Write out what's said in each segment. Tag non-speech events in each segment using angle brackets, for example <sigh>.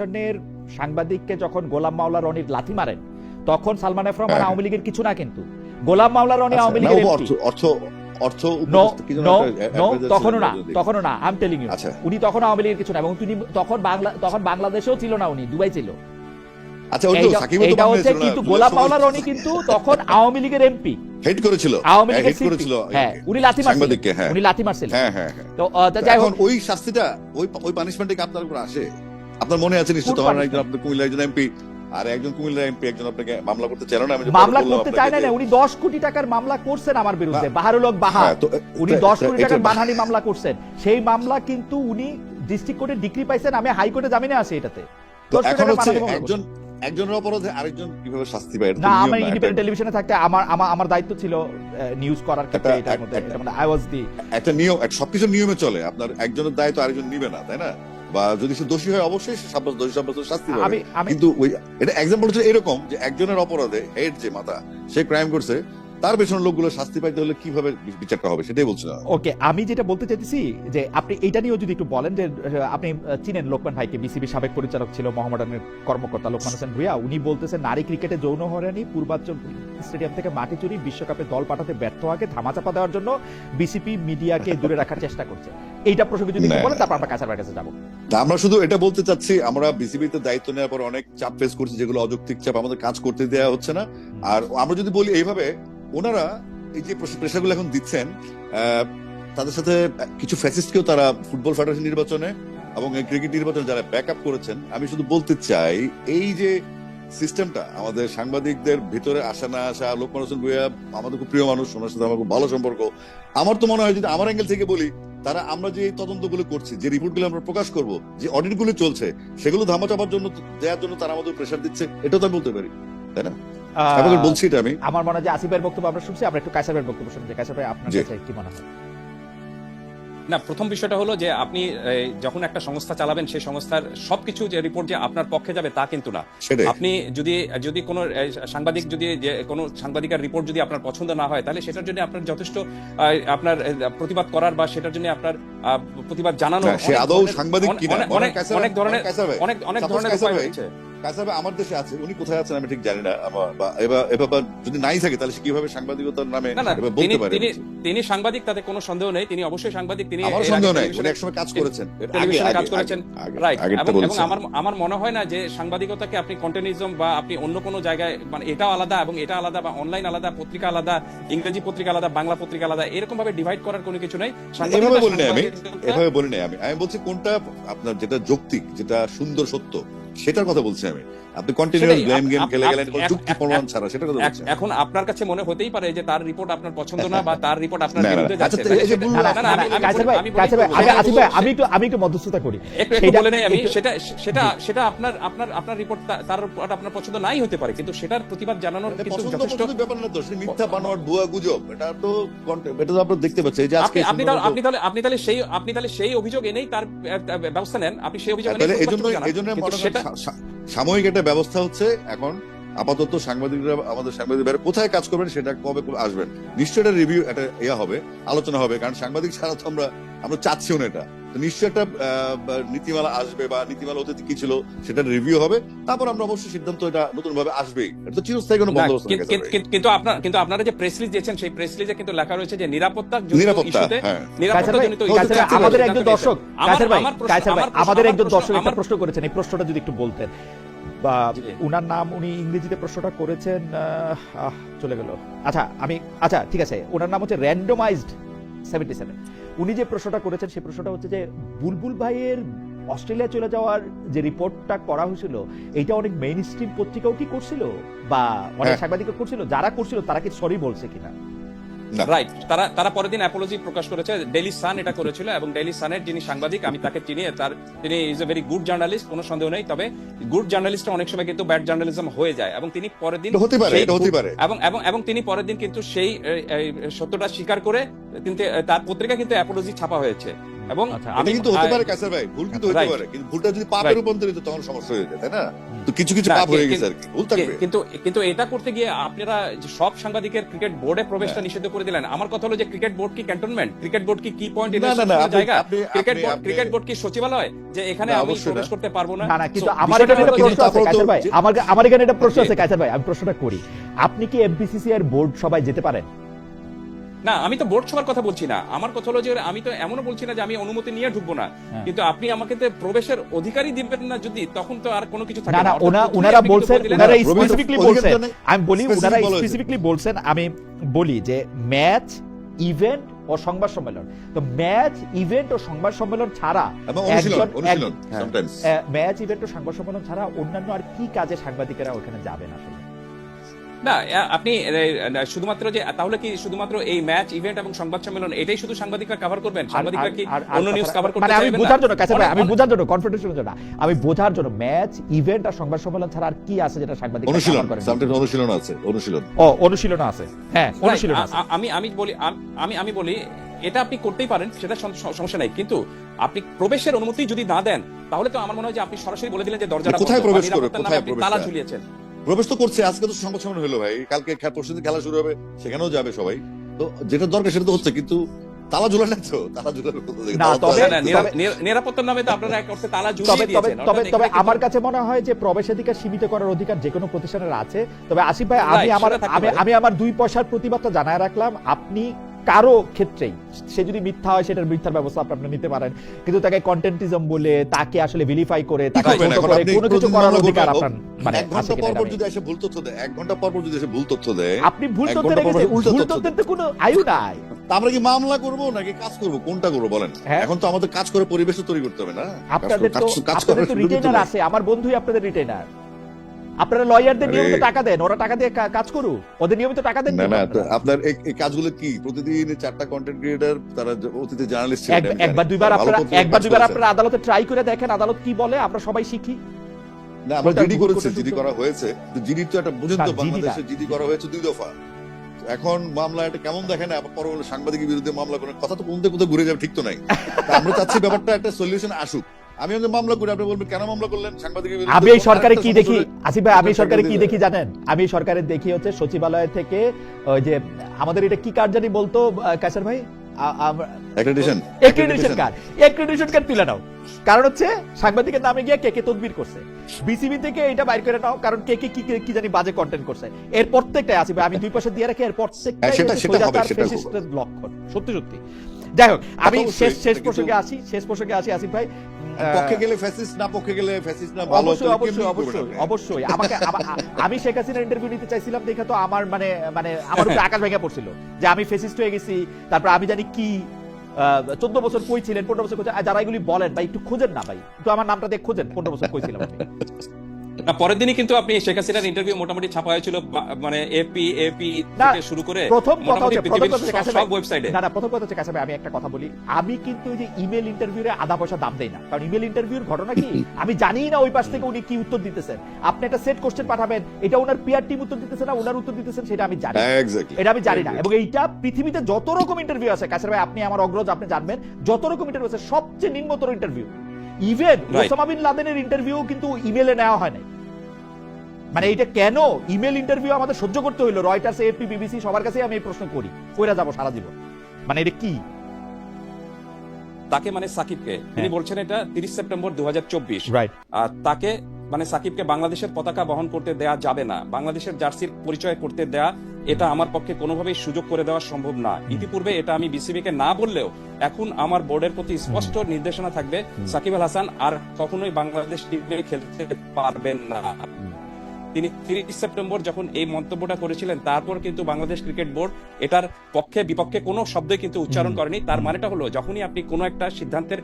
টেলিভিশনের সাংবাদিককে যখন গোলাম মাওলা রনির লাথি মারেন তখন সালমান এফ রহমান হ্যাঁ। আওয়ামী লীগের কিছু না কিন্তু। গোলাম মাওলা রনি আচ্ছা, আওয়ামী লীগের অর্থ অর্থ তখনও না তখনও না আম টেলিং ইউ উনি তখন আওয়ামী লীগের কিছু না এবং তিনি তখন বাংলা তখন বাংলাদেশেও ছিল না উনি দুবাই ছিল। আচ্ছা ওই তো এইটা- সাকিবও তো এইটা বাংলাদেশে হচ্ছে কিন্তু গোলাম মাওলা রনি কিন্তু তখন আওয়ামী লীগের এমপি হেড করেছিল। আওয়ামী হ্যাঁ, লীগের করেছিল। হ্যাঁ উনি লাথি মারছিলেন। হ্যাঁ। উনি লাথি মারছিলেন। হ্যাঁ হ্যাঁ হ্যাঁ। তো যাই হোক। ওই শাস্তিটা ওই ওই পানিশমেন্টে আপনার উপর আসে? আপনার মনে আছে নিশ্চয় তোমার একজন আপনার কুমিল্লা একজন এমপি আর একজন কুমিল্লা এমপি একজন আপনাকে মামলা করতে চাইলো না আমি মামলা করতে চায় না উনি দশ কোটি টাকার মামলা করছেন আমার বিরুদ্ধে। বাহারুল হক বাহা হ্যাঁ, উনি এটা- দশ এটা- কোটি টাকার মানহানি মামলা করছেন সেই মামলা কিন্তু উনি ডিস্ট্রিক্ট কোর্টে ডিগ্রি পাইছেন আমি হাইকোর্টে জামিনে আছি এটাতে। এখন হচ্ছে একজন একজনের অপরাধে আরেকজন কীভাবে শাস্তি পায় না নিয়ম আমি ইন্ডিপেন্ডেন্ট টেলিভিশনে থাকতে আমার আমার আমার দায়িত্ব ছিল নিউজ করার ক্ষেত্রে এটার মধ্যে একটা- আই ওয়াজ দি একটা নিয়ম সবকিছু নিয়মে চলে আপনার একজনের দায়িত্ব আরেকজন নিবে না তাই না? বা যদি সে দোষী হয় অবশ্যই সে সাব্যস্ত দোষী সাব্যস্ত শাস্তি পাবে। কিন্তু ওই এটা এক্সাম্পল হচ্ছে এরকম যে একজনের অপরাধে হেড যে মাথা সে ক্রাইম করছে তার পেছনের লোকগুলো শাস্তি পাইতে হলে কীভাবে বিচারটা হবে সেটাই বলছি ওকে আমি যেটা বলতে চাইতেছি যে আপনি এটা নিয়েও যদি একটু বলেন যে আপনি চিনেন লোকমান ভাইকে বিসিবি সাবেক পরিচালক ছিল কর্মকর্তা লোকমান হোসেন ভুইয়া। উনি বলতেছেন নারী ক্রিকেটে যৌন হয়রানি পূর্বাঞ্চল স্টেডিয়াম থেকে মাটি চুরি বিশ্বকাপে দল পাঠাতে ব্যর্থ আগে ধামাচাপা দেওয়ার জন্য বিসিপি মিডিয়াকে দূরে রাখার চেষ্টা করছে। এইটা প্রসঙ্গে যদি বলেন তারপর আমরা কাছার কাছে যাব। আমরা শুধু এটা বলতে চাচ্ছি আমরা বিসিবিতে দায়িত্ব নেওয়ার পর অনেক চাপ ফেস করছি যেগুলো অযৌক্তিক চাপ আমাদের কাজ করতে দেওয়া হচ্ছে না। আর আমরা যদি বলি এইভাবে ওনারা এই যে প্রেশারগুলো এখন দিচ্ছেন তাদের সাথে কিছু ফ্যাসিস্টকেও তারা ফুটবল ফেডারেশন নির্বাচনে এবং ক্রিকেট নির্বাচনে যারা ব্যাকআপ করেছেন, আমি শুধু বলতে চাই, এই যে সিস্টেমটা আমাদের সাংবাদিকদের ভিতরে আসা না আসা লোকমান হোসেন ভুইয়া আমাদের খুব প্রিয় মানুষ, ওনার সাথে আমার খুব ভালো সম্পর্ক। আমার তো মনে হয় যদি আমার অ্যাঙ্গেল থেকে বলি, তারা আমরা যে তদন্তগুলো করছি, যে রিপোর্টগুলো আমরা প্রকাশ করব, যে অডিটগুলো চলছে, সেগুলো ধামাচাপার জন্য, দেওয়ার জন্য তারা আমাদের প্রেশার দিচ্ছে, এটাও তো আমি বলতে পারি, তাই না? বলছি এটা আমি। আমার মনে হয় যে আসিফের বক্তব্য আমরা শুনছি আমরা একটু কাইসার বক্তব্য শুনছি কাইসার ভাই আপনার কাছে কি মনে হয়? না প্রথম বিষয়টা হলো যে আপনি যখন একটা সংস্থা চালাবেন সেই সংস্থার সবকিছু যে রিপোর্ট যে আপনার পক্ষে যাবে তা কিন্তু না। আপনি যদি যদি কোনো সাংবাদিক যদি যে কোনো সাংবাদিকের রিপোর্ট যদি আপনার পছন্দ না হয় তাহলে সেটার জন্য আপনার যথেষ্ট আহ, আপনার প্রতিবাদ করার বা সেটার জন্য আপনার আহ, প্রতিবাদ জানানো না, অনেক ধরনের- অনেক অনেক ধরনের উপায় রয়েছে। কাইসার আমার দেশে আছে উনি কোথায় আছেন আমি ঠিক জানি না এবার যদি নাই থাকে তাহলে সে কীভাবে সাংবাদিকতার নামে বলতে পারে তিনি সাংবাদিক তাতে কোনো সন্দেহ নেই তিনি অবশ্যই সাংবাদিক তিনি আমার সন্দেহ নাই উনি একসময় কাজ করেছেন। টেলিভিশনে কাজ করেছেন। রাইট এবং আমার আমার মনে হয় না যে সাংবাদিকতাকে আপনি কন্টেনিজম বা আপনি অন্য কোনো জায়গায় মানে এটাও আলাদা এবং এটা আলাদা বা অনলাইন আলাদা পত্রিকা আলাদা ইংরেজি পত্রিকা আলাদা বাংলা পত্রিকা আলাদা এরকম ভাবে ডিভাইড করার কোনো কিছু নেই। এভাবে বলি নাই আমি এভাবে বলি নাই আমি। আমি বলছি কোনটা আপনার যেটা যৌক্তিক যেটা সুন্দর সত্য সেটার কথা বলছি আমি। আপনি কন্টিনিউয়াস ব্লেম গেম খেলে গেলেন যুক্তি প্রমাণ ছাড়া সেটার কথা এক- বলছি এখন আপনার কাছে মনে হতেই পারে যে তার রিপোর্ট আপনার পছন্দ না বা তার রিপোর্ট আপনার বিরুদ্ধে আচ্ছা, যাচ্ছে। সেটা- আমি- একটু আমি একটু মধ্যস্থতা করি। একটু সেটা- বলে নেই আমি সেটা সেটা সেটা আপনার আপনার আপনার রিপোর্ট তার report আপনার পছন্দ নাই হতে পারে কিন্তু সেটার প্রতিবাদ জানানোর কিন্তু যথেষ্ট ব্যাপার না তো মিথ্যা বানোয়ার ভুয়া গুজব। এটা তো এটা তো আপনারা দেখতে পাচ্ছেন যে আজকে আপনি আপনি তাহলে আপনি তাহলে আপনি তাহলে সেই আপনি তাহলে সেই অভিযোগ এনেই তার ব্যবস্থা নেন। আপনি সেই অভিযোগ এনেই তাহলে এই প্রতিবাদ জন্য জানান। এই জন্য কিন্তু মনে করেন সেটা সাময়িক একটা ব্যবস্থা হচ্ছে এখন আপাতত সাংবাদিকরা, আমাদের সাংবাদিক ভাইরা কোথায় কাজ করবেন সেটা কবে আসবেন। নিশ্চয়ই একটা রিভিউ একটা ইয়া হবে, আলোচনা হবে। কারণ সাংবাদিক ছাড়া তো আমরা আমরা চাচ্ছিও না এটা। তো নিশ্চয়ই একটা নীতিমালা আসবে বা নীতিমালা অতীতে কি ছিল সেটা রিভিউ হবে। তারপর আমরা অবশ্যই সিদ্ধান্ত এটা নতুন ভাবে আসবে এটা তো চিরস্থায়ী কোনো বন্দোবস্ত কিন্তু- আপনার কিন্তু আপনারা যে প্রেস রিলিজ দিয়েছেন সেই প্রেস রিলিজে কিন্তু লেখা রয়েছে যে নিরাপত্তা নিরাপত্তা ইস্যুতে হ্যাঁ। নিরাপত্তা ইস্যুতে আমাদের একজন দর্শক আমাদের একজন দর্শক একটা প্রশ্ন করেছেন এই প্রশ্নটা যদি একটু বলতেন। বা। উনার নাম উনি ইংরেজিতে প্রশ্নটা করেছেন চলে গেল। আচ্ছা আমি আচ্ছা ঠিক আছে ওনার নাম হচ্ছে র্যান্ডমাইজড সেভেন্টি সেভেন উনি যে প্রশ্নটা করেছেন সেই প্রশ্নটা হচ্ছে যে বুলবুল ভাইয়ের অস্ট্রেলিয়া চলে যাওয়ার যে রিপোর্টটা করা হয়েছিল এটা অনেক মেইন স্ট্রিম পত্রিকাও কি করছিল বা অনেক হ্যাঁ। সাংবাদিকও করছিল যারা করছিল তারা কি সরি বলছে কিনা। রাইট তারা তারা পরের দিন অ্যাপোলজি প্রকাশ করেছে ডেলি সান এটা করেছিল এবং ডেলি সানের যিনি সাংবাদিক আমি তাকে চিনি তার তিনি is a very good journalist কোনো সন্দেহ নেই তবে গুড জার্নালিস্ট অনেক সময় কিন্তু ব্যাড জার্নালিজম হয়ে যায় এবং তিনি পরের দিন হতে পারে হতে পারে। এবং এবং এবং তিনি পরের দিন কিন্তু সেই সত্যটা স্বীকার করে কিন্তু তার পত্রিকা কিন্তু অ্যাপোলজি ছাপা হয়েছে। এবং আচ্ছা, এটা কিন্তু হতে পারে কাসার ভাই। ভুল কিন্তু হতে পারে। কিন্তু ভুলটা যদি পাপের Right. রূপান্তরিত তখন সমস্যা হয়ে যায় তাই না? তো কিছু কিছু পাপ হয়ে গেছে আর কি। ভুল থাকবে। কিন্তু কিন্তু এটা করতে গিয়ে আপনারা যে সব সাংবাদিকের ক্রিকেট বোর্ডে প্রবেশটা হ্যাঁ। নিষিদ্ধ করে দিলেন। আমার কথা হলো যে ক্রিকেট বোর্ড কি ক্যান্টনমেন্ট ক্রিকেট বোর্ড কি কি পয়েন্ট না, না, না, জায়গা? ক্রিকেট বোর্ড ক্রিকেট বোর্ড কি সচিবালয়? যে এখানে আমি অবশ্যই প্রবেশ করতে পারব না? না না কিন্তু আমার এখানে একটা প্রশ্ন আছে কাইসার ভাই। আমার আমার এখানে একটা প্রশ্ন আছে কাইসার ভাই। আমি প্রশ্নটা করি। আপনি কি এফবিসিসি এর বোর্ড সবাই যেতে পারেন? না আমি তো বোর্ড সবার কথা বলছি না। আমার কথা হলো যে আমি তো এমনও বলছি না যে আমি অনুমতি নিয়ে ঢুকবো না। হ্যাঁ। কিন্তু আপনি আমাকে তো প্রবেশের অধিকারই দিবেন না যদি তখন তো আর কোনো কিছু থাকে না না। ওনা ওনারা বলছেন ওনারা স্পেসিফিকলি বলছেন আমি বলি ওনারা স্পেসিফিকলি বলছেন আমি বলি যে ম্যাচ ইভেন্ট ও সংবাদ সম্মেলন। তো ম্যাচ ইভেন্ট ও সংবাদ সম্মেলন ছাড়া। ম্যাচ ইভেন্ট ও সংবাদ সম্মেলন ছাড়া অন্যান্য আর কি কাজে সাংবাদিকেরা ওখানে যাবেন আসলে? না আপনি শুধুমাত্র যে তাহলে কি শুধুমাত্র এই ম্যাচ ইভেন্ট এবং সংবাদ সম্মেলন এটাই শুধু সাংবাদিকরা কভার করবেন? সাংবাদিকরা কি অন্য নিউজ কভার করতে মানে আমি বোঝার জন্য কাছে আমি বোঝার জন্য কনফিডেন্সের জন্য আমি বোঝার জন্য ম্যাচ ইভেন্ট আর সংবাদ সম্মেলন ছাড়া আর কি আছে যেটা সাংবাদিক অনুশীলন অনুশীলন আছে অনুশীলন। ও অনুশীলন আছে। হ্যাঁ অনুশীলন আছে। আমি আমি বলি আমি আমি বলি এটা আপনি করতেই পারেন সেটা সম- সম- সমস্যা নাই কিন্তু আপনি প্রবেশের অনুমতি যদি না দেন তাহলে তো আমার মনে হয় যে আপনি সরাসরি বলে দিলেন যে দরজাটা কোথায় প্রবেশ করবে? কোথায় আপনি তালা ঝুলিয়েছেন। প্রবেশ তো করছে আজকে তো সংবাদ সম্মেলন হলো ভাই। কালকে পরশু দিন খেলা শুরু হবে সেখানেও যাবে সবাই। তো যেটা দরকার সেটা তো হচ্ছে কিন্তু তালা ঝুলা নাই তো তালা ঝুলার না, তবে- নিরাপত্তার নামে তো আপনারা এক অর্থে তালা ঝুলিয়ে দিয়েছেন তবে তবে আমার কাছে মনে হয় যে প্রবেশাধিকার সীমিত করার অধিকার যে কোনো প্রতিষ্ঠানের আছে। তবে আসিফ ভাই আমি আমার আমি আমি আমার দুই পয়সার প্রতিবাদটা জানায় রাখলাম। আপনি কারও ক্ষেত্রেই সে যদি মিথ্যা হয় সেটার মিথ্যার ব্যবস্থা আপনি নিতে পারেন। কিন্তু তাকে কন্টেন্টিজম বলে তাকে আসলে ভিলিফাই করে তাকে করে কোনো কিছু করার অধিকার আপনার মানে এক ঘণ্টা পর পর যদি এসে ভুল তথ্য দেয় এক ঘণ্টা পর পর যদি এসে ভুল তথ্য দেয় আপনি ভুল তথ্য রেখেছেন ভুল তথ্য তথ্যের তো কোনো আয়ু নাই। আমরা কি মামলা করব নাকি কাজ করব? কোনটা করব বলেন। হ্যাঁ। এখন তো আমাদের কাজ করে পরিবেশ তৈরি করতে হবে না? আপনাদের তো আপনাদের তো রিটেনার আছে আমার বন্ধুই আপনাদের রিটেনার আপনারা লয়ারদের নিয়মিত টাকা দেন ওরা টাকা দিয়ে কাজ করুক। ওদের নিয়মিত টাকা দেন না না আপনার এই- কাজগুলো কি? প্রতিদিন চারটা কন্টেন্ট ক্রিয়েটর তারা অতীতে জার্নালিস্ট। একবার দুইবার আপনারা একবার দুইবার আপনারা আদালতে ট্রাই করে দেখেন আদালত কি বলে আমরা সবাই শিখি। না আমরা জিডি করেছে জিডি করা হয়েছে। তো জিডি তো একটা বুঝেন তো বাংলাদেশে জিডি করা হয়েছে দুই দফা। এখন মামলা এটা কেমন দেখে না পরবর্তী সাংবাদিকের বিরুদ্ধে মামলা করে কথা তো কোনতে কোথাও ঘুরে যাবে ঠিক তো নাই। আমরা চাচ্ছি ব্যাপারটা একটা সলিউশন আসুক। আমি মামলা করি আপনি বলবেন কেন মামলা করলেন? সাংবাদিকের আমি এই সরকারে কি দেখি? আসিফ ভাই আমি এই সরকারে কি দেখি জানেন? আমি এই সরকারে দেখি হচ্ছে সচিবালয় থেকে ওই যে আমাদের এটা কি কার্ড জানি বলতো কাসার ভাই? আ- আমরা accreditation accreditation card accreditation card তুলে নাও। কারণ হচ্ছে সাংবাদিকের নামে গিয়ে কে কে তদবির করছে? বিসিবি থেকে এটা বাইর করে নাও কারণ কে কে কি কি- জানি বাজে কন্টেন্ট করছে। এর প্রত্যেকটাই আছে আমি দুই পয়সা দিয়ে রাখি এর প্রত্যেকটাই হ্যাঁ, সত্যি সত্যি। যাই হোক আমি শেষ শেষ কিন্তু- প্রসঙ্গে আসি শেষ প্রসঙ্গে আসি আসিফ ভাই। পক্ষে গেলে ফ্যাসিস্ট না পক্ষে গেলে ফ্যাসিস্ট না ভালো অবশ্যই অবশ্যই অবশ্যই অবশ্যই। আমাকে আমি শেখ হাসিনার ইন্টারভিউ নিতে চাইছিলাম দেখে তো আমার মানে মানে আমার উপরে আকাশ ভেঙে পড়ছিল যে আমি ফেসিস্ট হয়ে গেছি তারপর আমি জানি কি চোদ্দ বছর কই ছিলেন পনেরো বছর যারা এগুলি বলেন ভাই একটু খোঁজেন না ভাই একটু আমার নামটা দিয়ে খোঁজেন পনেরো বছর কই ছিলাম আমি। না, পরের দিনই কিন্তু আপনি শেখ হাসিনার ইন্টারভিউ মোটামুটি ছাপা হয়েছিল মানে এপি এপি থেকে শুরু করে প্রথম কথা হচ্ছে প্রথম কথা হচ্ছে সব- কাছে ভাই- ওয়েবসাইটে না না প্রথম কথা হচ্ছে কাছে ভাই, আমি একটা কথা বলি। আমি কিন্তু ওই যে ইমেল ইন্টারভিউরে আধা পয়সা দাম দেই না। কারণ ইমেল ইন্টারভিউর ঘটনা কি? <coughs> আমি জানি না ওই পাশ থেকে উনি কি উত্তর দিতেছেন। আপনি একটা সেট কোশ্চেন পাঠাবেন এটা ওনার পিআর টিম উত্তর দিতেছে না ওনার উত্তর দিতেছেন সেটা আমি জানি না। এটা আমি জানি না। এবং এইটা পৃথিবীতে যত রকম ইন্টারভিউ আছে কাছে ভাই আপনি আমার অগ্রজ আপনি জানবেন যত রকম ইন্টারভিউ আছে সবচেয়ে নিম্নতর ইন্টারভিউ ইভেন ওসামা বিন লাদেনের ইন্টারভিউ কিন্তু ইমেলে নেওয়া হয় নাই। মানে এটা কেন ইমেল ইন্টারভিউ আমাদের সহ্য করতে হইল? রয়টার্স এপি বিবিসি সবার কাছে আমি এই প্রশ্ন করি। কইরা যাব সারা জীবন। মানে এটা কি? তাকে মানে সাকিবকে। তিনি হ্যাঁ। বলছেন এটা তিরিশ সেপ্টেম্বর দুহাজার চব্বিশ। রাইট আর তাকে মানে সাকিবকে বাংলাদেশের পতাকা বহন করতে দেয়া যাবে না। বাংলাদেশের জার্সির পরিচয় করতে দেয়া এটা আমার পক্ষে কোনোভাবেই সুযোগ করে দেওয়া সম্ভব না। ইতিপূর্বে এটা আমি বিসিবিকে না বললেও এখন আমার বোর্ডের প্রতি স্পষ্ট নির্দেশনা থাকবে সাকিব আল হাসান আর কখনোই বাংলাদেশ টিমে খেলতে পারবেন না। তিনি তিরিশ সেপ্টেম্বর যখন এই মন্তব্যটা করেছিলেন তারপর কিন্তু বাংলাদেশ ক্রিকেট বোর্ড এটার পক্ষে বিপক্ষে কোনো শব্দই কিন্তু উচ্চারণ করেনি। তার মানেটা হলো যখনই আপনি কোনো একটা সিদ্ধান্তের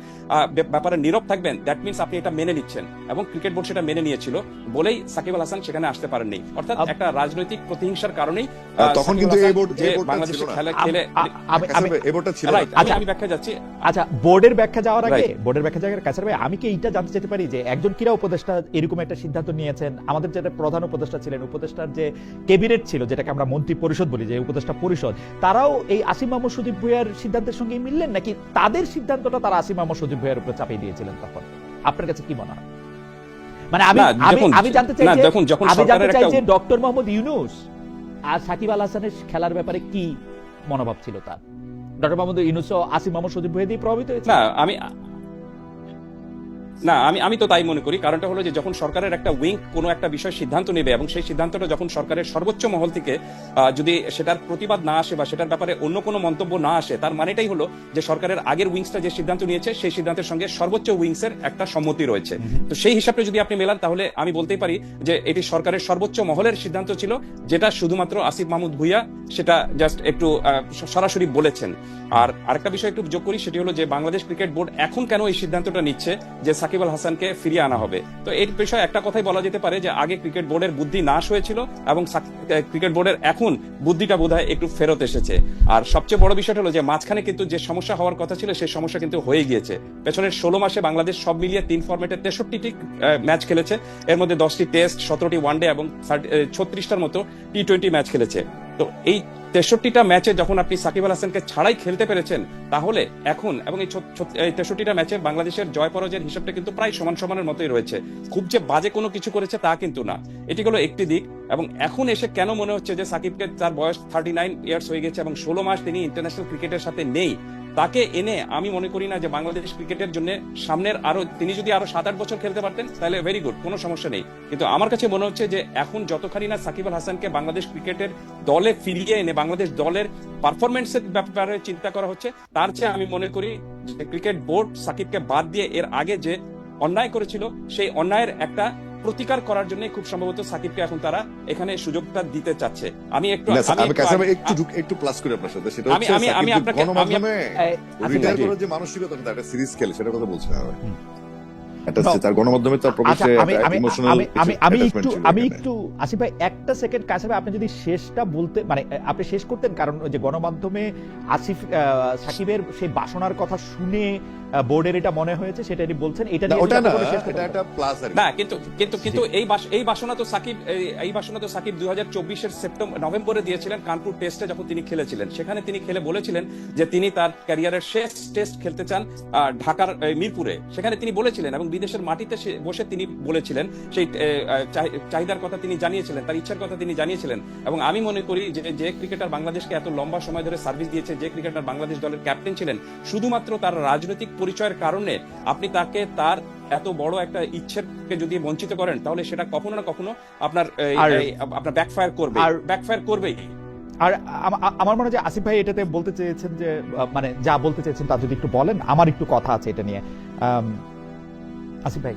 ব্যাপারে নীরব থাকবেন দ্যাট মিনস আপনি এটা মেনে নিচ্ছেন। এবং ক্রিকেট বোর্ড সেটা মেনে নিয়েছিল বলেই সাকিব আল হাসান সেখানে আসতে পারেননি। অর্থাৎ একটা রাজনৈতিক প্রতিহিংসার কারণেই তখন কিন্তু এই বোর্ড- যে বাংলাদেশে। খেলা খেলে আমি এই বোর্ডটা ছিল আচ্ছা। আমি ব্যাখ্যা যাচ্ছি। আচ্ছা বোর্ডের ব্যাখ্যা যাওয়ার আগে বোর্ডের ব্যাখ্যা যাওয়ার কাছে ভাই আমি কি এইটা জানতে চাইতে পারি যে একজন ক্রীড়া উপদেষ্টা এরকম একটা সিদ্ধান্ত নিয়েছেন? আমাদের যেটা প্রধান প্রধান উপদেষ্টা ছিলেন উপদেষ্টার যে ক্যাবিনেট ছিল যেটাকে আমরা মন্ত্রী পরিষদ বলি যে উপদেষ্টা পরিষদ তারাও এই আসিম মাহমুদ সজীব ভুইয়ার সিদ্ধান্তের সঙ্গে মিললেন? নাকি তাদের সিদ্ধান্তটা তারা আসিম মাহমুদ সজীব ভুইয়ার উপরে চাপিয়ে দিয়েছিলেন তখন? আপনার কাছে কি মনে হয়? মানে আমি আমি আমি জানতে চাই যে দেখুন, যখন আমি জানতে চাই যে ডক্টর মোহাম্মদ ইউনুস আর সাকিব আল হাসানের খেলার ব্যাপারে কি মনোভাব ছিল তার? ডক্টর মোহাম্মদ ইউনুস ও আসিম মোহাম্মদ সজীব ভুইয়া দিয়ে প্রভাবিত হয়েছে? না আমি না আমি আমি তো তাই মনে করি। কারণটা হলো যে যখন সরকারের একটা উইং কোনো একটা বিষয় সিদ্ধান্ত নেবে এবং সেই সিদ্ধান্তটা যখন সরকারের সর্বোচ্চ মহল থেকে যদি সেটার প্রতিবাদ না আসে বা সেটার ব্যাপারে অন্য কোনো মন্তব্য না আসে তার মানেটাই হলো যে সরকারের আগের উইংসটা যে সিদ্ধান্ত নিয়েছে সেই সিদ্ধান্তের সঙ্গে সর্বোচ্চ উইংসের একটা সম্মতি রয়েছে। তো সেই হিসাবে যদি আপনি মেলান তাহলে আমি বলতেই পারি যে এটি সরকারের সর্বোচ্চ মহলের সিদ্ধান্ত ছিল যেটা শুধুমাত্র আসিফ মাহমুদ ভুইয়া সেটা জাস্ট একটু সরাসরি বলেছেন। আর আরেকটা বিষয় একটু যোগ করি সেটি হলো যে বাংলাদেশ ক্রিকেট বোর্ড এখন কেন এই সিদ্ধান্তটা নিচ্ছে যে সাকিব আল হাসানকে ফিরিয়ে আনা হবে। তো এর বিষয়ে একটা কথাই বলা যেতে পারে যে, আগে ক্রিকেট বোর্ডের বুদ্ধি নাশ হয়েছিল এবং ক্রিকেট বোর্ডের এখন বুদ্ধিটা বোধহয় একটু ফেরত এসেছে। আর সবচেয়ে বড় বিষয়টা হলো যে, মাঝখানে কিন্তু যে সমস্যা হওয়ার কথা ছিল, সেই সমস্যা কিন্তু হয়ে গিয়েছে। পেছনের ষোলো মাসে বাংলাদেশ সব মিলিয়ে তিন ফরম্যাটে তেষট্টিটি ম্যাচ খেলেছে। এর মধ্যে দশটি টেস্ট, সতেরোটি ওয়ানডে এবং ছত্রিশটার মতো টি টোয়েন্টি ম্যাচ খেলেছে। তো এই তেষট্টিটা ম্যাচে যখন আপনি সাকিব আল হাসানকে ছাড়াই খেলতে পেরেছেন, তাহলে এখন এবং এই তেষট্টিটা ম্যাচে বাংলাদেশের জয় পরাজয়ের হিসাবটা কিন্তু প্রায় সমান সমানের মতোই রয়েছে। খুব যে বাজে কোনো কিছু করেছে তা কিন্তু না। এটি হলো একটি দিক এবং এখন এসে কেন মনে হচ্ছে যে সাকিবকে তার বয়স থার্টি নাইন ইয়ার্স হয়ে গেছে এবং ষোলো মাস তিনি ইন্টারন্যাশনাল ক্রিকেটের সাথে নেই? তাকে এনে আমি মনে করি না যে বাংলাদেশ ক্রিকেটের জন্য সামনের আরও, তিনি যদি আরও সাত আট বছর খেলতে পারতেন, তাহলে ভেরি গুড কোনো সমস্যা নেই। কিন্তু আমার কাছে মনে হচ্ছে যে এখন যতখানি না সাকিব আল হাসানকে বাংলাদেশ ক্রিকেটের দলে ফিরিয়ে এনে, বাংলাদেশ দলের পারফরমেন্সের ব্যাপারে চিন্তা করা হচ্ছে, তার চেয়ে আমি মনে করি ক্রিকেট বোর্ড সাকিবকে বাদ দিয়ে এর আগে যে অন্যায় করেছিল, সেই অন্যায়ের একটা প্রতিকার করার জন্য খুব সম্ভবত সাকিবকে এখন তারা এখানে সুযোগটা দিতে চাচ্ছে। আমি একটু আমি একটু- একটু প্লাস করে আপনার সাথে। সেটা আমি- হচ্ছে আমি- আমি আপনাকে- রিটায়ার ভাই, করার যে মানসিকতা একটা সিরিজ খেলে সেটা কথা বলছি না আমি। একটা আচ্ছা আমি আমি ইমোশনাল আমি আমি আমি একটু আসিফ ভাই একটা সেকেন্ড কাছে আপনি যদি শেষটা বলতে মানে আপনি শেষ করতেন কারণ যে গণমাধ্যমে আসিফ আহ, সাকিবের সেই বাসনার কথা শুনে বোর্ডের এটা মনে হয়েছে সেটা উনি বলছেন এটা নিয়ে ওটা না এটা একটা প্লাস আর না কিন্তু কিন্তু কিন্তু এই এই বাসনা তো সাকিব এই- বাসনা তো সাকিব দুই হাজার চব্বিশের সেপ্টেম্বর নভেম্বরে দিয়েছিলেন কানপুর টেস্টে যখন তিনি খেলেছিলেন। সেখানে তিনি খেলে বলেছিলেন যে তিনি তার ক্যারিয়ারের শেষ টেস্ট খেলতে চান ঢাকার মিরপুরে। সেখানে তিনি বলেছিলেন এবং বিদেশের মাটিতে বসে তিনি বলেছিলেন সেই আহ, চাহিদার কথা তিনি জানিয়েছিলেন তার ইচ্ছার কথা তিনি জানিয়েছিলেন। এবং আমি মনে করি যে যে ক্রিকেটার বাংলাদেশকে এত লম্বা সময় ধরে সার্ভিস দিয়েছে যে ক্রিকেটার বাংলাদেশ দলের ক্যাপ্টেন ছিলেন শুধুমাত্র তার রাজনৈতিক পরিচয়ের কারণে আপনি তাকে তার এত বড় একটা ইচ্ছেরকে যদি বঞ্চিত করেন তাহলে সেটা কখনো না কখনো আপনার আপনার ব্যাকফায়ার করবে আর- ব্যাকফায়ার করবেই। আর আমার মনে হয় যে আসিফ ভাই এটাতে বলতে চেয়েছেন যে মানে যা বলতে চেয়েছেন তা যদি একটু বলেন আমার একটু কথা আছে এটা নিয়ে। আসিফ ভাই।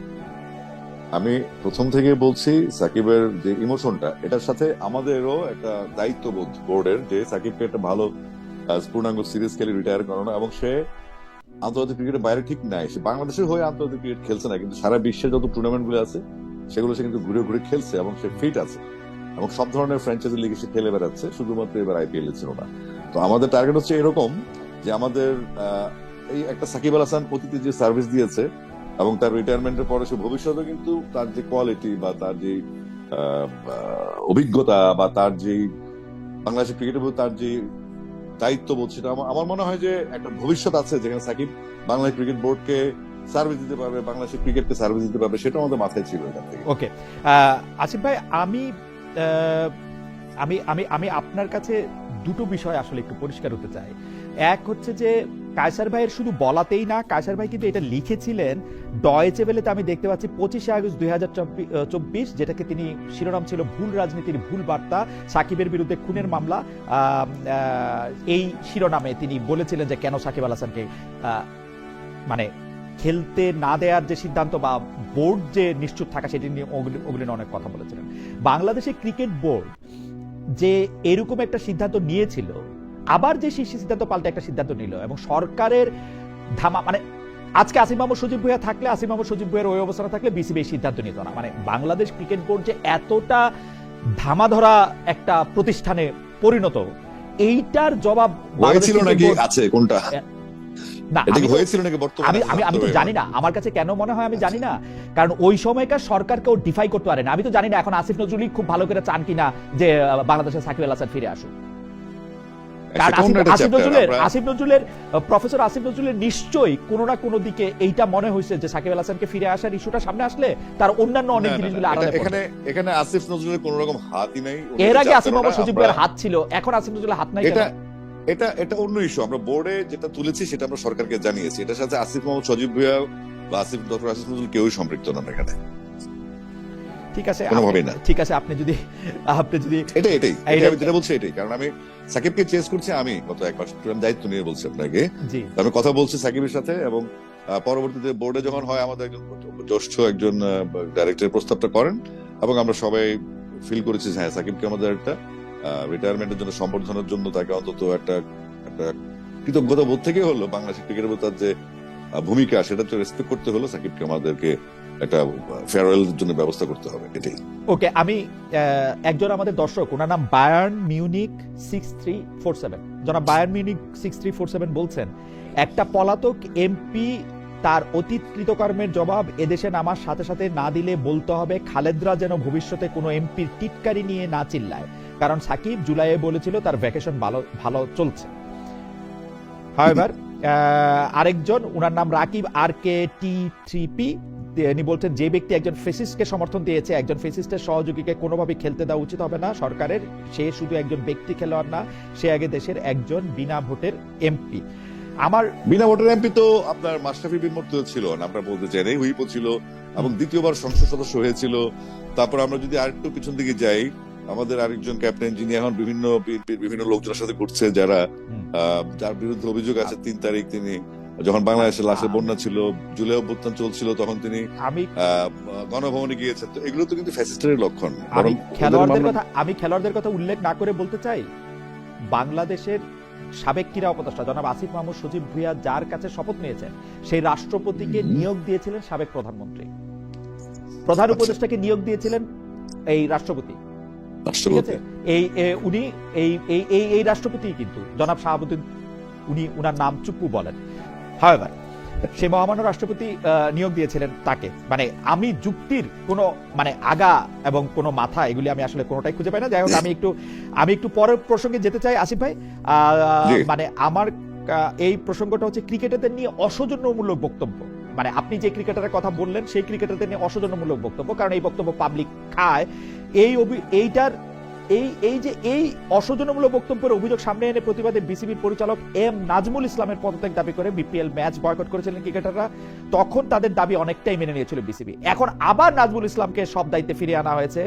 আমি প্রথম থেকে বলছি সাকিবের যে ইমোশনটা এটার সাথে আমাদেরও একটা দায়িত্ববোধ বোর্ডের যে সাকিবকে একটা ভালো পূর্ণাঙ্গ সিরিজ খেলে রিটায়ার করানো এবং সে আন্তর্জাতিক ক্রিকেটের বাইরে ঠিক নাই। সে বাংলাদেশের হয়ে আন্তর্জাতিক ক্রিকেট খেলছে না, কিন্তু সারা বিশ্বের যত টুর্নামেন্টগুলো আছে, সেগুলো সে কিন্তু ঘুরে ঘুরে খেলছে এবং সে ফিট আছে। এবং সব ধরনের ফ্র্যাঞ্চাইজি লিগে সে খেলে বেড়াচ্ছে, শুধুমাত্র এবার আইপিএল এ ছিল না। তো আমাদের টার্গেট হচ্ছে এরকম যে আমাদের এই একটা সাকিব আল হাসান অতীতে যে সার্ভিস দিয়েছে এবং তার রিটায়ারমেন্টের পরে সে ভবিষ্যতে কিন্তু তার যে কোয়ালিটি বা তার যে অভিজ্ঞতা বা তার যে বাংলাদেশের ক্রিকেটের তার যে দায়িত্ববোধ বলছি না আমার মনে হয় যে একটা ভবিষ্যৎ আছে যেখানে সাকিব বাংলাদেশ ক্রিকেট বোর্ডকে সার্ভিস দিতে পারবে বাংলাদেশের ক্রিকেটকে সার্ভিস দিতে পারবে, সেটা আমাদের মাথায় ছিল এখান থেকে। ওকে আসিফ ভাই, আমি আমি আমি আমি আপনার কাছে দুটো বিষয় আসলে একটু পরিষ্কার হতে চাই। এক হচ্ছে যে কায়সার ভাইয়ের শুধু বলাতেই না, কায়সার ভাই কিন্তু এটা লিখেছিলেন ডয়েচে বেলেতে আমি দেখতে পাচ্ছি পঁচিশে আগস্ট দুই হাজার চব্বিশ, যেটাকে তিনি শিরোনাম ছিল ভুল রাজনীতির ভুল বার্তা, সাকিবের বিরুদ্ধে খুনের মামলা। এই শিরোনামে তিনি বলেছিলেন যে কেন সাকিব আল হাসানকে মানে খেলতে না দেওয়ার যে সিদ্ধান্ত বা বোর্ড যে নিশ্চুপ থাকা সেটি নিয়ে নিয়ে অনেক কথা বলেছিলেন। বাংলাদেশের ক্রিকেট বোর্ড যে এরকম একটা সিদ্ধান্ত নিয়েছিল আবার যে সেই সিদ্ধান্ত পাল্টে একটা সিদ্ধান্ত নিল এবং সরকারের ধামা মানে আজকে আসিম মাহমুদ সজীব ভুইয়া থাকলে আসিম মাহমুদ সজীব ভুইয়ার ওই অবস্থানে থাকলে বিসিবি সিদ্ধান্ত নিত না। মানে বাংলাদেশ ক্রিকেট বোর্ড যে এতটা ধামাধরা একটা প্রতিষ্ঠানে পরিণত এইটার জবাব হয়েছিল নাকি? আছে কোনটা? না হয়েছিল নাকি বর্তমানে? আমি আমি আমি তো জানি না। আমার কাছে কেন মনে হয় আমি জানি না। কারণ ওই সময়কার সরকারকেও ডিফাই করতে পারে না। আমি তো জানি না এখন আসিফ নজরুলই খুব ভালো করে চান কিনা যে আহ, বাংলাদেশে সাকিব আল হাসান ফিরে আসুক। আসিফ একটা নজরুলের আসিফ নজরুলের প্রফেসর আসিফ নজরুলের নিশ্চয়ই কোনো না কোনো দিকে এইটা মনে হয়েছে যে সাকিব আল হাসানকে ফিরে আসার ইস্যুটা সামনে আসলে তার অন্যান্য অনেক জিনিসগুলো এটা- এখানে এখানে আসিফ নজরুলের কোন রকম হাতই নাই। এর আগে আসিফ সজীব ভাইয়ের হাত ছিল এখন আসিফ নজরুলের হাত নাই এটা কেন? এটা এটা অন্য ইস্যু আমরা বোর্ডে যেটা তুলেছি সেটা আমরা সরকারকে জানিয়েছি। এটার সাথে আসিফ মোহাম্মদ সজীব ভুইয়া বা আসিফ ডক্টর আসিফ নজরুল কেউই সম্পৃক্ত নন এখানে। ঠিক আছে না। ঠিক আছে আপনি যদি আপনি যদি এটাই এটাই। আমি যেটা বলছি এটাই কারণ আমি সাকিবকে চেস করছি আমি গত এক মাস দায়িত্ব নিয়ে বলছি আপনাকে। আমি কথা বলছি সাকিবের সাথে এবং পরবর্তীতে বোর্ডে যখন হয় আমাদের একজন জ্যেষ্ঠ একজন ডাইরেক্টর প্রস্তাবটা করেন এবং আমরা সবাই ফিল করেছি হ্যাঁ সাকিবকে আমাদের একটা রিটায়ারমেন্টের জন্য সম্বর্ধনার জন্য তাকে অন্তত একটা একটা কৃতজ্ঞতা বোধ থেকে হলো। বাংলাদেশের ক্রিকেটের তার যে ভূমিকা সেটা তো রেসপেক্ট করতে হলো সাকিবকে আমাদেরকে একটা ফেয়ারওয়েল জন্য ব্যবস্থা করতে হবে, এটাই। ওকে আমি একজন আমাদের দর্শক, ওনার নাম Bayern Munich six three four seven Bayern Munich six three four seven বলছেন, একটা পলাতক এমপি তার অতীত কৃতকর্মের জবাব এদেশে নামার সাথে সাথে না দিলে বলতে হবে খালেদরা যেন ভবিষ্যতে কোনো এমপির টিটকারি নিয়ে না চিল্লায়। কারণ সাকিব জুলাইয়ে বলেছিল তার ভ্যাকেশন ভালো ভালো চলছে। হাওয়েভার আরেকজন, ওনার নাম Rakib R K T three P. তিনি বলছেন যে ব্যক্তি একজন ফেসিস্টকে সমর্থন দিয়েছে একজন ফেসিস্টের সহযোগীকে কোনোভাবে খেলতে দেওয়া উচিত হবে না সরকারের। সে শুধু একজন ব্যক্তি খেলোয়াড় না সে আগে দেশের একজন বিনা ভোটের এমপি। আমার বিনা ভোটের এমপি তো আপনার মাস্টাফি বিন মর্তুজা ছিল না আমরা বলতে চাই না হুইপো ছিল এবং দ্বিতীয়বার সংসদ সদস্য হয়েছিল। তারপর আমরা যদি আরেকটু পিছন দিকে যাই আমাদের আরেকজন ক্যাপ্টেন যিনি এখন বিভিন্ন বিভিন্ন লোকজনের সাথে ঘুরছে যারা যার বিরুদ্ধে অভিযোগ আছে তিন তারিখ তিনি যখন বাংলাদেশে লাশের বন্যা ছিল জুলাই অভ্যুত্থান চলছিল তখন তিনি আমি গণভবনে গিয়েছেন। তো এগুলো তো কিন্তু ফ্যাসিস্টের লক্ষণ। আমি খেলোয়াড়দের কথা আমি খেলোয়াড়দের কথা উল্লেখ না করে বলতে চাই বাংলাদেশের সাবেক ক্রীড়া উপদেষ্টা জনাব আসিফ মাহমুদ সজীব ভুইয়া যার কাছে শপথ নিয়েছেন সেই রাষ্ট্রপতিকে নিয়োগ দিয়েছিলেন সাবেক প্রধানমন্ত্রী। প্রধান আচ্ছা। উপদেষ্টাকে নিয়োগ দিয়েছিলেন এই রাষ্ট্রপতি। এই উনি এই এই এই এই রাষ্ট্রপতি কিন্তু জনাব শাহাবুদ্দিন উনি উনার নাম চুপ্পু বলেন। হাওয়েভার সে মহামান্য রাষ্ট্রপতি নিয়োগ দিয়েছিলেন তাকে। মানে আমি যুক্তির কোনো মানে আগা এবং কোনো মাথা এগুলি আমি আসলে কোনোটাই খুঁজে পাই না। যাই হোক আমি একটু আমি একটু পরের প্রসঙ্গে যেতে চাই আসিফ ভাই। আহ, মানে আমার এই প্রসঙ্গটা হচ্ছে ক্রিকেটারদের নিয়ে অসৌজন্যমূলক বক্তব্য। মানে আপনি যে ক্রিকেটারের কথা বললেন সেই ক্রিকেটারদের নিয়ে অসৌজন্যমূলক বক্তব্য। কারণ এই বক্তব্য পাবলিক খায়। এই অভি- এইটার এই এই যে এই অসৌজন্যমূলক বক্তব্যের অভিযোগ সামনে এনে প্রতিবাদে বিসিবির পরিচালক এম নাজমুল ইসলামের পদত্যাগ দাবি করে বিপিএল ম্যাচ বয়কট করেছিলেন ক্রিকেটাররা। তখন তাদের দাবি অনেকটাই মেনে নিয়েছিল বিসিবি। এখন আবার নাজমুল ইসলামকে সব দায়িত্বে ফিরিয়ে আনা হয়েছে।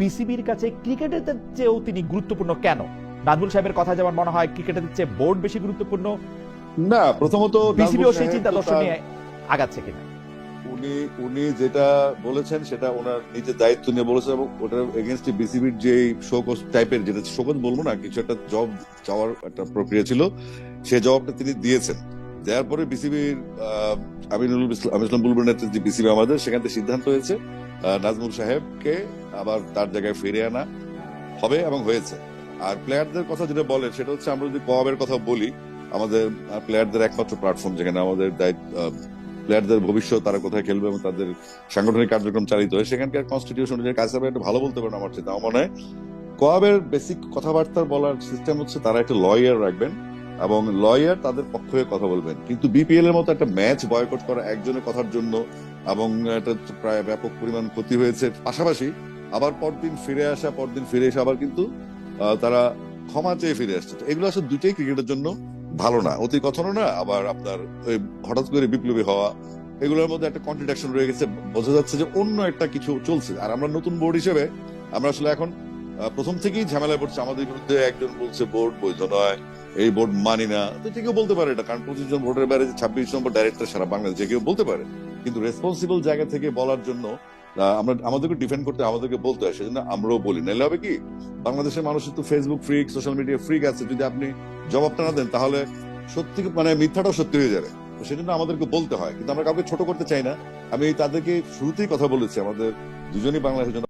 বিসিবির কাছে ক্রিকেটারদের চেয়েও তিনি গুরুত্বপূর্ণ কেন? নাজমুল সাহেবের কথা যেমন মনে হয় ক্রিকেটারদের চেয়ে বোর্ড বেশি গুরুত্বপূর্ণ। না প্রথমত বিসিবিও সেই চিন্তা দর্শন নিয়ে আগাচ্ছে কিনা? উনি উনি যেটা বলেছেন সেটা ওনার নিজের দায়িত্ব নিয়ে বলেছেন এবং ওটার এগেনস্ট বিসিবির যে শোকজ টাইপের যেটা শোকজ বলব না, কিছু একটা জব চাওয়ার একটা প্রক্রিয়া ছিল সেই জবাবটা তিনি দিয়েছেন। দেওয়ার পরে বিসিবির আমিনুল ইসলাম ইসলাম বুলবুল নেতৃত্বে বিসিবি আমাদের, সেখান থেকে সিদ্ধান্ত হয়েছে নাজমুল সাহেবকে আবার তার জায়গায় ফিরে আনা হবে এবং হয়েছে। আর প্লেয়ারদের কথা যেটা বলেন, সেটা হচ্ছে আমরা যদি কোয়াবের কথা বলি, আমাদের প্লেয়ারদের একমাত্র প্ল্যাটফর্ম যেখানে আমাদের দায়িত্ব প্লেয়ারদের ভবিষ্যৎ তারা কোথায় খেলবে এবং তাদের সাংগঠনিক কার্যক্রম চালিত হয়, সেখানকার কনস্টিটিউশন অনুযায়ী কাজ একটু ভালো বলতে পারেন আমার আমার মনে হয় কোয়াবের বেসিক কথাবার্তা বলার সিস্টেম হচ্ছে তারা একটা লয়ার রাখবেন এবং লয়ার তাদের পক্ষ হয়ে কথা বলবেন। কিন্তু বিপিএল এর মতো একটা ম্যাচ বয়কট করা একজনের কথার জন্য এবং এটা প্রায় ব্যাপক পরিমাণ ক্ষতি হয়েছে। পাশাপাশি আবার পরদিন ফিরে আসা, পরদিন ফিরে এসে আবার কিন্তু তারা ক্ষমা চেয়ে ফিরে আসছে। এগুলো আসলে দুইটাই ক্রিকেটের জন্য ভালো না। অতি কথনও না, আবার আপনার ওই হঠাৎ করে বিপ্লবী হওয়া, এগুলোর মধ্যে একটা কন্ট্রাডিকশন রয়ে গেছে। বোঝা যাচ্ছে যে অন্য একটা কিছু চলছে। আর আমরা নতুন বোর্ড হিসেবে, আমরা আসলে এখন প্রথম থেকেই ঝামেলায় পড়ছে। আমাদের বিরুদ্ধে একজন বলছে, বোর্ড বৈধ নয়, এই বোর্ড মানি না। তো যে কেউ বলতে পারে এটা, কারণ পঁচিশ জন ভোটের বাইরে যে ছাব্বিশ নম্বর ডাইরেক্টর সারা বাংলাদেশ, যে কেউ বলতে পারে। কিন্তু রেসপন্সিবল জায়গা থেকে বলার জন্য আমরা, আমাদেরকে ডিফেন্ড করতে আমাদেরকে বলতে হয়। সেজন্য আমরাও বলি। নাহলে হবে কি, বাংলাদেশের মানুষের তো Facebook freak social media freak আছে। যদি আপনি জবাবটা না দেন, তাহলে সত্যি মানে মিথ্যাটাও সত্যি হয়ে যাবে। সেজন্য আমাদেরকে বলতে হয়। কিন্তু আমরা কাউকে ছোট করতে চাই না। আমি তাদেরকে শুরুতেই কথা বলেছি। আমাদের দুজনই বাংলাদেশের জন্য